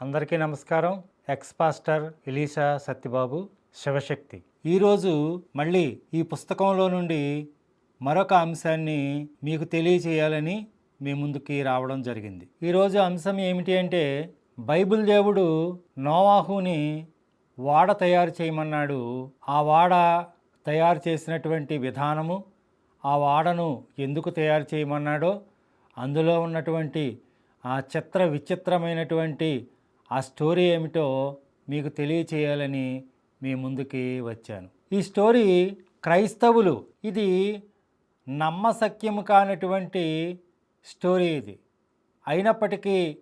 అందరికీ నమస్కారం. Ex pastor Elisha Satyababu Shivashakti. ఈరోజు మళ్ళీ ఈ పుస్తకంలో నుండి మరొక అంశాన్ని మీకు తెలియచేయాలని మీ ముందుకి రావడం జరిగింది. ఈరోజు అంశం ఏమిటి అంటే బైబిల్ దేవుడు నోవాహుని వాడ తయారు చేయమన్నాడు. ఆ వాడ తయారు చేసినటువంటి విధానము ఆ వాడను ఎందుకు తయారు చేయమన్నాడో అందులో ఉన్నటువంటి ఆ చిత్ర విచిత్రమైనటువంటి ఆ స్టోరీ ఏమిటో మీకు తెలియచేయాలని మీ ముందుకి వచ్చాను. ఈ స్టోరీ క్రైస్తవులు ఇది నమ్మసక్యము కానటువంటి స్టోరీ ఇది. అయినప్పటికీ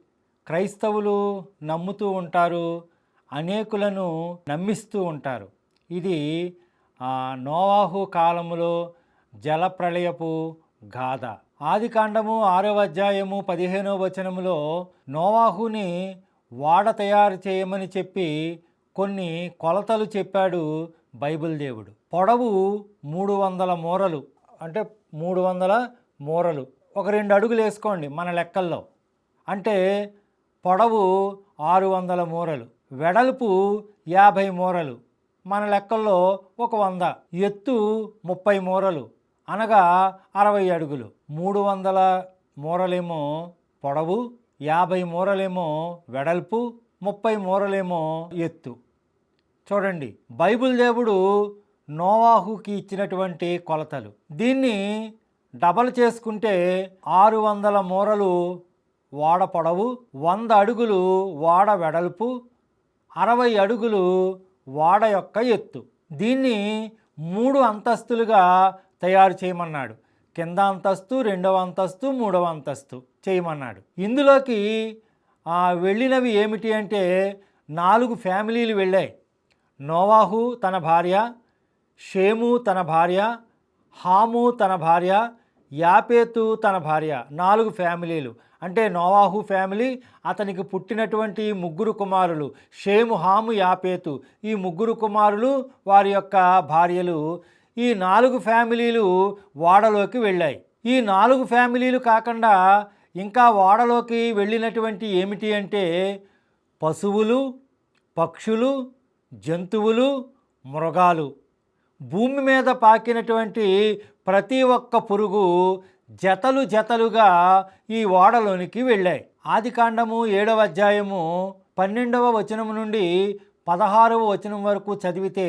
క్రైస్తవులు నమ్ముతూ ఉంటారు అనేకులను నమ్మిస్తూ ఉంటారు. ఇది ఆ, నోవాహు కాలములో జలప్రళయపు గాథ. ఆది కాండము ఆరవ అధ్యాయము పదిహేనవ వచనములో నోవాహుని వాడ తయారు చేయమని చెప్పి కొన్ని కొలతలు చెప్పాడు బైబిల్ దేవుడు. పొడవు మూడు వందల మూరలు. అంటే మూడు వందల మూరలు. ఒక రెండు అడుగులు వేసుకోండి మన లెక్కల్లో. అంటే పొడవు ఆరు వందల మూరలు. వెడల్పు యాభై మూరలు. మన లెక్కల్లో ఒక వంద. ఎత్తు ముప్పై మూరలు. అనగా అరవై అడుగులు. మూడు వందల మూరలేమో పొడవు యాభై మూరలేమో వెడల్పు ముప్పై మూరలేమో ఎత్తు. చూడండి బైబిల్ దేవుడు నోవాహుకి ఇచ్చినటువంటి కొలతలు. దీన్ని డబల్ చేసుకుంటే ఆరు వందల మూరలు వాడ పొడవు వంద అడుగులు వాడ వెడల్పు అరవై అడుగులు వాడ యొక్క ఎత్తు. దీన్ని మూడు అంతస్తులుగా తయారు చేయమన్నాడు. కింద అంతస్తు రెండవ అంతస్తు మూడవ అంతస్తు. చేయమన్నాడు. ఇందులోకి వెళ్ళినవి ఏమిటి అంటే నాలుగు ఫ్యామిలీలు వెళ్ళాయి. నోవాహు తన భార్య షేము తన భార్య హాము తన భార్య యాపేతు తన భార్య నాలుగు ఫ్యామిలీలు. అంటే నోవాహు ఫ్యామిలీ అతనికి పుట్టినటువంటి ముగ్గురు కుమారులు షేము హాము యాపేతు. ఈ ముగ్గురు కుమారులు వారి యొక్క భార్యలు ఈ నాలుగు ఫ్యామిలీలు వాడలోకి వెళ్ళాయి. ఈ నాలుగు ఫ్యామిలీలు కాకుండా ఇంకా ఓడలోకి వెళ్ళినటువంటి ఏమిటి అంటే పశువులు పక్షులు జంతువులు మృగాలు. భూమి మీద పాకినటువంటి ప్రతి ఒక్క పురుగు జతలు జతలుగా ఈ ఓడలోనికి వెళ్ళాయి. ఆది కాండము ఏడవ అధ్యాయము పన్నెండవ వచనం నుండి పదహారవ వచనం వరకు చదివితే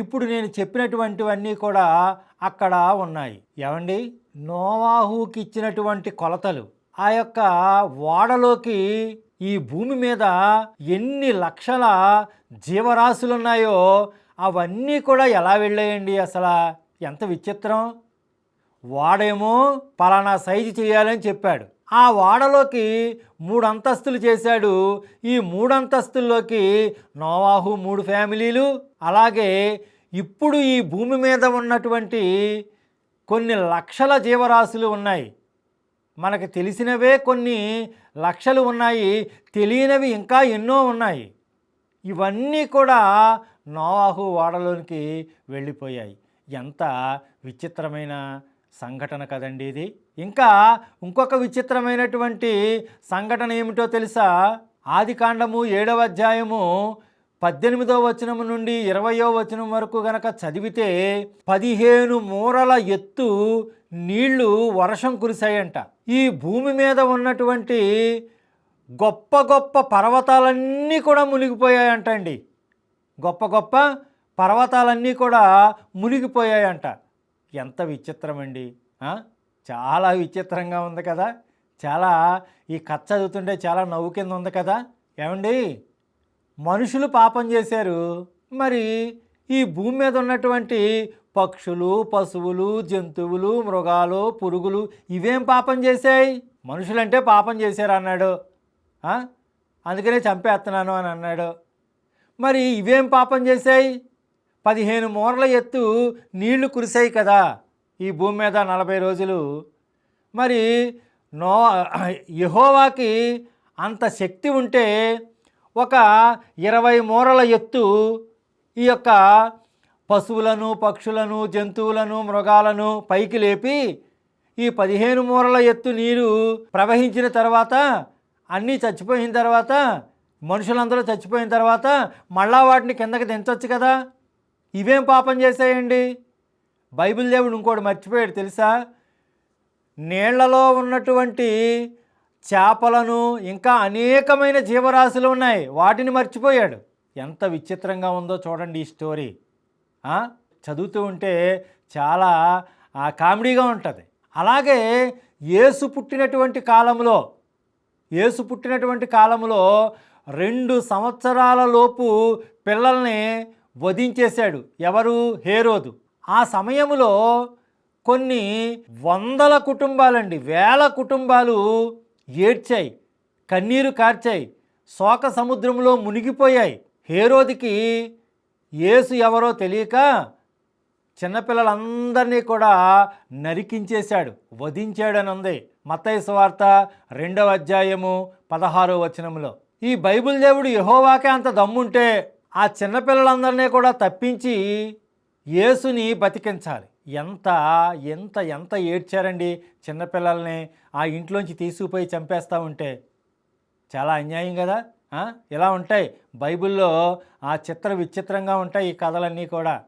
ఇప్పుడు నేను చెప్పినటువంటివన్నీ కూడా అక్కడ ఉన్నాయి. ఏమండి? నోవాహుకి ఇచ్చినటువంటి కొలతలు. ఆ యొక్క ఓడలోకి ఈ భూమి మీద ఎన్ని లక్షల జీవరాశులు ఉన్నాయో అవన్నీ కూడా ఎలా వెళ్ళాయండి అసలు? ఎంత విచిత్రం. వాడేమో పలానా సైజు చేయాలని చెప్పాడు. ఆ వాడలోకి మూడు అంతస్తులు చేశాడు. ఈ మూడు అంతస్తుల్లోకి నోవాహు మూడు ఫ్యామిలీలు అలాగే ఇప్పుడు ఈ భూమి మీద ఉన్నటువంటి కొన్ని లక్షల జీవరాశులు ఉన్నాయి. మనకు తెలిసినవే కొన్ని లక్షలు ఉన్నాయి. తెలియనివి ఇంకా ఎన్నో ఉన్నాయి. ఇవన్నీ కూడా నోవాహు ఓడలోనికి వెళ్ళిపోయాయి. ఎంత విచిత్రమైన సంఘటన కదండి ఇది. ఇంకా ఇంకొక విచిత్రమైనటువంటి సంఘటన ఏమిటో తెలుసా? ఆదికాండము ఏడవ అధ్యాయము పద్దెనిమిదో వచనం నుండి ఇరవయో వచనం వరకు గనక చదివితే పదిహేను మూరల ఎత్తు నీళ్ళు వర్షం కురిశాయంట. ఈ భూమి మీద ఉన్నటువంటి గొప్ప గొప్ప పర్వతాలన్నీ కూడా మునిగిపోయాయంటండి. గొప్ప గొప్ప పర్వతాలన్నీ కూడా మునిగిపోయాయంట. ఎంత విచిత్రమండి చాలా విచిత్రంగా ఉంది కదా. చాలా ఈ కథ చదువుతుంటే చాలా నవ్వు కింద ఉంది కదా. ఏమండి? మనుషులు పాపం చేశారు. మరి ఈ భూమి మీద ఉన్నటువంటి పక్షులు పశువులు జంతువులు మృగాలు పురుగులు ఇవేం పాపం చేశాయి? మనుషులంటే పాపం చేశారు అన్నాడు. అందుకనే చంపేస్తున్నాను అని అన్నాడు. మరి ఇవేం పాపం చేశాయి? పదిహేను మూరల ఎత్తు నీళ్ళు కురిశాయి కదా ఈ భూమి మీద నలభై రోజులు. మరి నో యహోవాకి అంత శక్తి ఉంటే ఒక ఇరవై మూరల ఎత్తు ఈ యొక్క పశువులను పక్షులను జంతువులను మృగాలను పైకి లేపి ఈ పదిహేను మూరల ఎత్తు నీరు ప్రవహించిన తర్వాత అన్నీ చచ్చిపోయిన తర్వాత మనుషులందరూ చచ్చిపోయిన తర్వాత మళ్ళా వాటిని కిందకి దించవచ్చు కదా. ఇవేం పాపం చేశాయండి? బైబిల్ దేవుడు ఇంకోటి మర్చిపోయాడు తెలుసా? నీళ్ళలో ఉన్నటువంటి చేపలను ఇంకా అనేకమైన జీవరాశులు ఉన్నాయి. వాటిని మర్చిపోయాడు. ఎంత విచిత్రంగా ఉందో చూడండి ఈ స్టోరీ. చదువుతూ ఉంటే చాలా ఆ, కామెడీగా ఉంటుంది. అలాగే యేసు పుట్టినటువంటి కాలంలో యేసు పుట్టినటువంటి కాలంలో రెండు సంవత్సరాల లోపు పిల్లల్ని వధించేశాడు. ఎవరు? హేరోదు. ఆ సమయంలో కొన్ని వందల కుటుంబాలండి వేల కుటుంబాలు ఏడ్చాయి కన్నీరు కార్చాయి శోక సముద్రంలో మునిగిపోయాయి. హేరోదికి యేసు ఎవరో తెలియక చిన్నపిల్లలందరినీ కూడా నరికించేశాడు వధించాడని ఉంది మత్తయి వార్త రెండవ అధ్యాయము పదహారో వచనంలో ఈ బైబిల్ దేవుడు యహోవాకే అంత దమ్ముంటే ఆ చిన్నపిల్లలందరినీ కూడా తప్పించి యేసుని బతికించాలి. ఎంత ఎంత ఎంత ఏడ్చారండి చిన్నపిల్లల్ని ఆ ఇంట్లోంచి తీసుకుపోయి చంపేస్తూ ఉంటే చాలా అన్యాయం కదా ఇలా ఉంటాయి. బైబిల్లో ఆ చిత్ర విచిత్రంగా ఉంటాయి ఈ కథలన్నీ కూడా.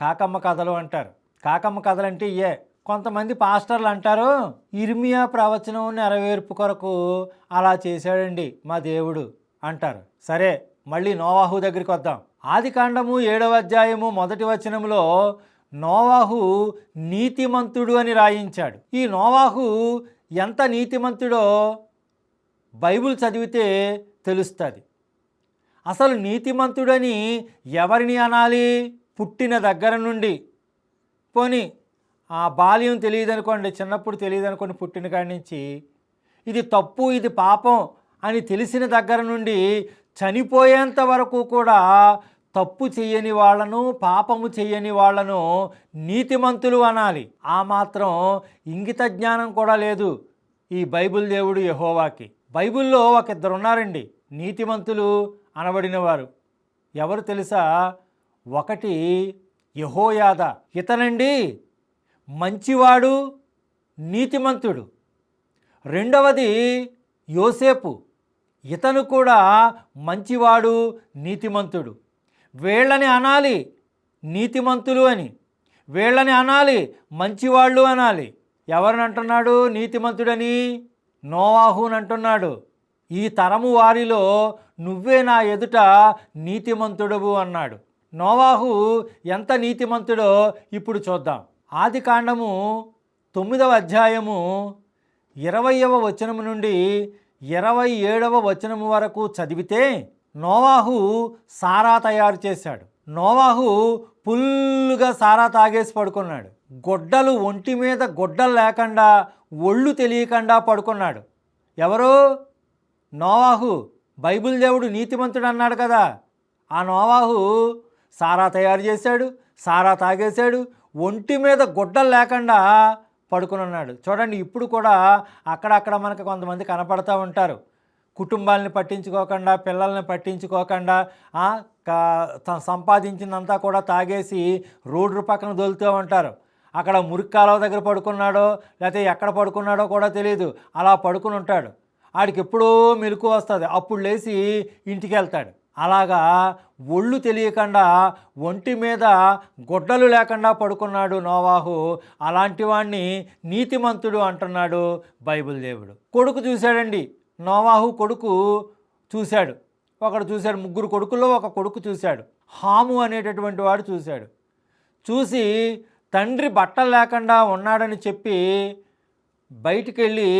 కాకమ్మ కథలు అంటారు. కాకమ్మ కథలు అంటే ఇయే. కొంతమంది పాస్టర్లు అంటారు ఇర్మియా ప్రవచనం నెరవేర్పు కొరకు అలా చేశాడండి మా దేవుడు అంటారు. సరే మళ్ళీ నోవాహు దగ్గరికి వద్దాం. ఆది కాండము ఏడవ అధ్యాయము మొదటి వచనంలో నోవాహు నీతిమంతుడు అని రాయించాడు. ఈ నోవాహు ఎంత నీతిమంతుడో బైబిల్ చదివితే తెలుస్తుంది. అసలు నీతిమంతుడని ఎవరిని అనాలి? పుట్టిన దగ్గర నుండి. పోని ఆ బాల్యం తెలియదు అనుకోండి చిన్నప్పుడు తెలియదు అనుకోండి పుట్టిన కాడి నుంచి. ఇది తప్పు ఇది పాపం అని తెలిసిన దగ్గర నుండి చనిపోయేంత వరకు కూడా తప్పు చెయ్యని వాళ్ళను పాపము చెయ్యని వాళ్ళను నీతిమంతులు అనాలి. ఆ మాత్రం ఇంగిత జ్ఞానం కూడా లేదు ఈ బైబిల్ దేవుడు యహోవాకి. బైబిల్లో ఒక ఇద్దరు ఉన్నారండి నీతిమంతులు అనబడినవారు. ఎవరు తెలుసా? ఒకటి యహోయాద. ఇతనండి మంచివాడు నీతిమంతుడు. రెండవది యోసేపు. ఇతను కూడా మంచివాడు నీతిమంతుడు. వీళ్ళని అనాలి నీతిమంతులు అని. వీళ్ళని అనాలి మంచివాళ్ళు అనాలి. ఎవరిని అంటున్నాడు నీతిమంతుడని నోవాహుని అంటున్నాడు ఈ తరము వారిలో నువ్వే నా ఎదుట నీతిమంతుడవు అన్నాడు. నోవాహు ఎంత నీతిమంతుడో ఇప్పుడు చూద్దాం. ఆది కాండము తొమ్మిదవ అధ్యాయము ఇరవయవ వచనము నుండి ఇరవై ఏడవ వచనము వరకు చదివితే నోవాహు సారా తయారు చేశాడు. నోవాహు ఫుల్లుగా సారా తాగేసి పడుకున్నాడు. గొడ్డలు ఒంటి మీద గొడ్డలు లేకుండా ఒళ్ళు తెలియకుండా పడుకున్నాడు. ఎవరు? నోవాహు బైబిల్ దేవుడు నీతిమంతుడు అన్నాడు కదా. ఆ నోవాహు సారా తయారు చేశాడు సారా తాగేశాడు ఒంటి మీద గుడ్డలు లేకుండా పడుకుని ఉన్నాడు చూడండి ఇప్పుడు కూడా అక్కడక్కడ మనకు కొంతమంది కనపడతా ఉంటారు. కుటుంబాలను పట్టించుకోకుండా పిల్లల్ని పట్టించుకోకుండా సంపాదించినంతా సంపాదించిందంతా కూడా తాగేసి రోడ్డు పక్కన దొలుతూ ఉంటారు. అక్కడ మురికి కాలువ దగ్గర పడుకున్నాడో లేకపోతే ఎక్కడ పడుకున్నాడో కూడా తెలియదు అలా పడుకుని ఉంటాడు. ఆడికి ఎప్పుడో మెలకు వస్తుంది. అప్పుడు లేచి ఇంటికి వెళ్తాడు అలాగా ఒళ్ళు తెలియకుండా ఒంటి మీద గొడ్డలు లేకుండా పడుకున్నాడు నోవాహు. అలాంటి వాణ్ణి నీతిమంతుడు అంటున్నాడు బైబిల్ దేవుడు. కొడుకు చూశాడండి. నోవాహు కొడుకు చూశాడు. ఒకడు చూశాడు ముగ్గురు కొడుకుల్లో ఒక కొడుకు చూశాడు. హాము అనేటటువంటి వాడు చూశాడు. చూసి తండ్రి బట్టలు లేకుండా ఉన్నాడని చెప్పి బయటికి వెళ్ళి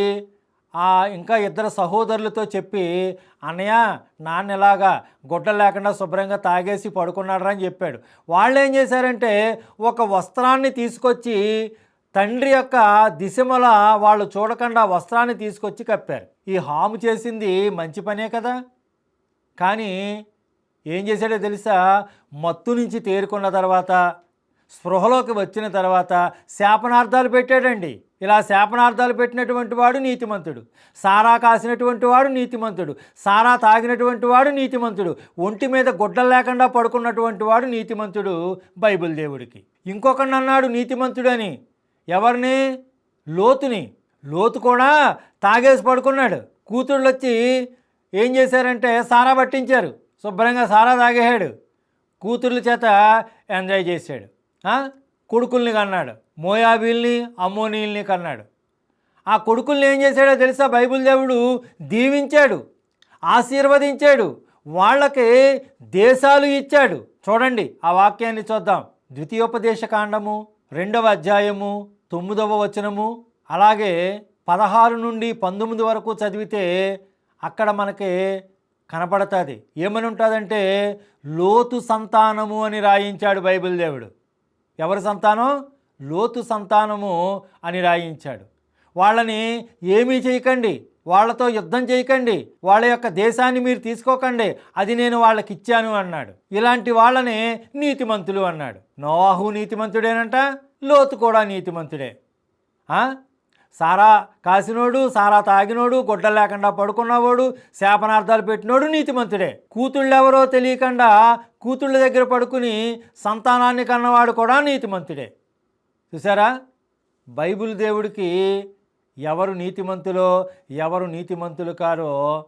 ఆ ఇంకా ఇద్దరు సహోదరులతో చెప్పి అన్నయ్య నాన్న ఇలాగా గుడ్డ లేకుండా శుభ్రంగా తాగేసి పడుకున్నాడు అని చెప్పాడు. వాళ్ళు ఏం చేశారంటే ఒక వస్త్రాన్ని తీసుకొచ్చి తండ్రి యొక్క దిశమల వాళ్ళు చూడకుండా వస్త్రాన్ని తీసుకొచ్చి కప్పారు. ఈ హాము చేసింది మంచి పనే కదా? కానీ ఏం చేశాడో తెలుసా? మత్తు నుంచి తేరుకున్న తర్వాత స్పృహలోకి వచ్చిన తర్వాత శాపనార్థాలు పెట్టాడండి. ఇలా శాపనార్థాలు పెట్టినటువంటి వాడు నీతిమంతుడు. సారా కాసినటువంటి వాడు నీతిమంతుడు. సారా తాగినటువంటి వాడు నీతిమంతుడు. ఒంటి మీద గుడ్డలు లేకుండా పడుకున్నటువంటి వాడు నీతిమంతుడు బైబిల్ దేవుడికి. ఇంకొకడు అన్నాడు నీతిమంతుడని. ఎవరిని? లోతుని. లోతు కూడా తాగేసి పడుకున్నాడు. కూతుళ్ళు వచ్చి ఏం చేశారంటే సారా పట్టించారు. శుభ్రంగా సారా తాగేశాడు. కూతుర్ల చేత ఎంజాయ్ చేశాడు. కొడుకుల్ని కన్నాడు. మోయాబీల్ని అమ్మోనీల్ని కన్నాడు. ఆ కొడుకుల్ని ఏం చేశాడో తెలుసా? బైబిల్ దేవుడు దీవించాడు. ఆశీర్వదించాడు. వాళ్ళకి దేశాలు ఇచ్చాడు. చూడండి ఆ వాక్యాన్ని చూద్దాం. ద్వితీయోపదేశ కాండము రెండవ అధ్యాయము తొమ్మిదవ వచనము అలాగే పదహారు నుండి పంతొమ్మిది వరకు చదివితే అక్కడ మనకి కనపడుతుంది. ఏమని ఉంటుందంటే లోతు సంతానము అని రాయించాడు బైబిల్ దేవుడు. ఎవరి సంతానం? లోతు సంతానము అని రాయించాడు. వాళ్ళని ఏమీ చేయకండి. వాళ్ళతో యుద్ధం చేయకండి. వాళ్ళ యొక్క దేశాన్ని మీరు తీసుకోకండి. అది నేను వాళ్ళకి ఇచ్చాను అన్నాడు. ఇలాంటి వాళ్ళని నీతిమంతులు అన్నాడు. నోవాహు నీతిమంతుడేనంట లోతు కూడా నీతిమంతుడే. సారా కాసినోడు సారా తాగినోడు గుడ్డ లేకుండా పడుకున్నవాడు శాపనార్థాలు పెట్టినోడు నీతిమంతుడే. కూతుళ్ళెవరో తెలియకుండా కూతుళ్ళ దగ్గర పడుకుని సంతానాన్ని కన్నవాడు కూడా నీతిమంతుడే. చూసారా బైబిల్ దేవుడికి ఎవరు నీతిమంతులో ఎవరు నీతిమంతులు కారో.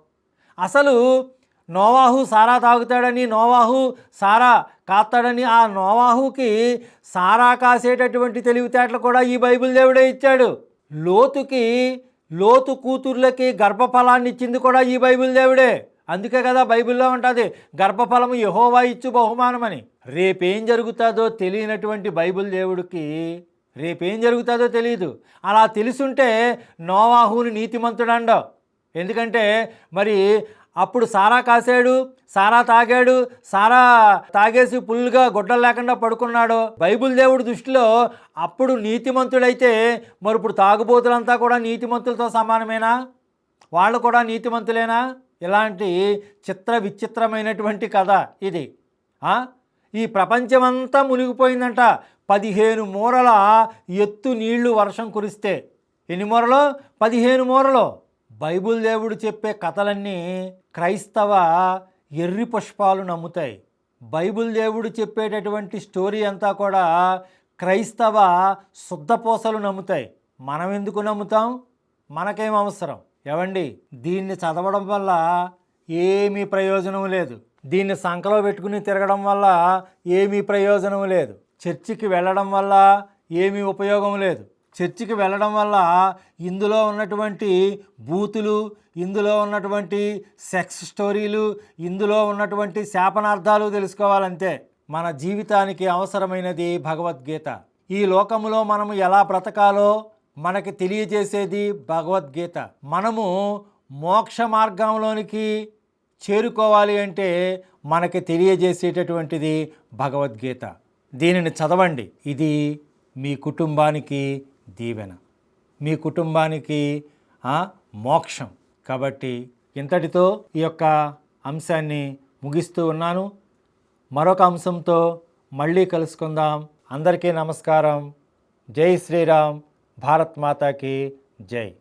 అసలు నోవాహు సారా తాగుతాడని నోవాహు సారా కాస్తాడని ఆ నోవాహుకి సారా కాసేటటువంటి తెలివితేటలు కూడా ఈ బైబిల్ దేవుడే ఇచ్చాడు. లోతుకి లోతు కూతుర్లకి గర్భఫలాన్ని ఇచ్చింది కూడా ఈ బైబిల్ దేవుడే. అందుకే కదా బైబిల్లో ఉంటుంది గర్భఫలము యహోవా ఇచ్చు బహుమానమని. రేపేం జరుగుతుందో తెలియనటువంటి బైబిల్ దేవుడికి రేపేం జరుగుతుందో తెలియదు అలా తెలుసుంటే నోవాహుని నీతిమంతుడండవు ఎందుకంటే మరి అప్పుడు సారా కాసాడు సారా తాగాడు సారా తాగేసి పుల్లుగా గుడ్డలు లేకుండా పడుకున్నాడు. బైబిల్ దేవుడి దృష్టిలో అప్పుడు నీతిమంతుడైతే మరి ఇప్పుడు తాగుబోతులంతా కూడా నీతిమంతులతో సమానమేనా? వాళ్ళు కూడా నీతిమంతులేనా? ఇలాంటి చిత్ర విచిత్రమైనటువంటి కథ ఇది. ఈ ప్రపంచమంతా మునిగిపోయిందంట. పదిహేను మూరల ఎత్తు నీళ్ళు వర్షం కురిస్తే. ఎన్ని మూరలు? పదిహేను మూరలు. బైబిల్ దేవుడు చెప్పే కథలన్నీ క్రైస్తవ ఎర్రి పుష్పాలు నమ్ముతాయి. బైబుల్ దేవుడు చెప్పేటటువంటి స్టోరీ అంతా కూడా క్రైస్తవ శుద్ధపూసలు నమ్ముతాయి. మనం ఎందుకు నమ్ముతాం? మనకేం అవసరం? ఏవండి? దీన్ని చదవడం వల్ల ఏమీ ప్రయోజనం లేదు. దీన్ని సంకలో పెట్టుకుని తిరగడం వల్ల ఏమీ ప్రయోజనం లేదు. చర్చికి వెళ్ళడం వల్ల ఏమీ ఉపయోగం లేదు. చర్చికి వెళ్ళడం వల్ల ఇందులో ఉన్నటువంటి బూతులు ఇందులో ఉన్నటువంటి సెక్స్ స్టోరీలు ఇందులో ఉన్నటువంటి శాపనార్థాలు తెలుసుకోవాలంతే మన జీవితానికి అవసరమైనది భగవద్గీత. ఈ లోకములో మనము ఎలా బ్రతకాలో మనకి తెలియజేసేది భగవద్గీత. మనము మోక్ష మార్గంలోనికి చేరుకోవాలి అంటే మనకి తెలియజేసేటటువంటిది భగవద్గీత. దీనిని చదవండి. ఇది మీ కుటుంబానికి దీవెన. మీ కుటుంబానికి మోక్షం. కాబట్టి ఇంతటితో ఈ యొక్క అంశాన్ని ముగిస్తూ ఉన్నాను. మరొక అంశంతో మళ్ళీ కలుసుకుందాం. అందరికీ నమస్కారం. జై శ్రీరామ్. భారత్ మాతాకి జై.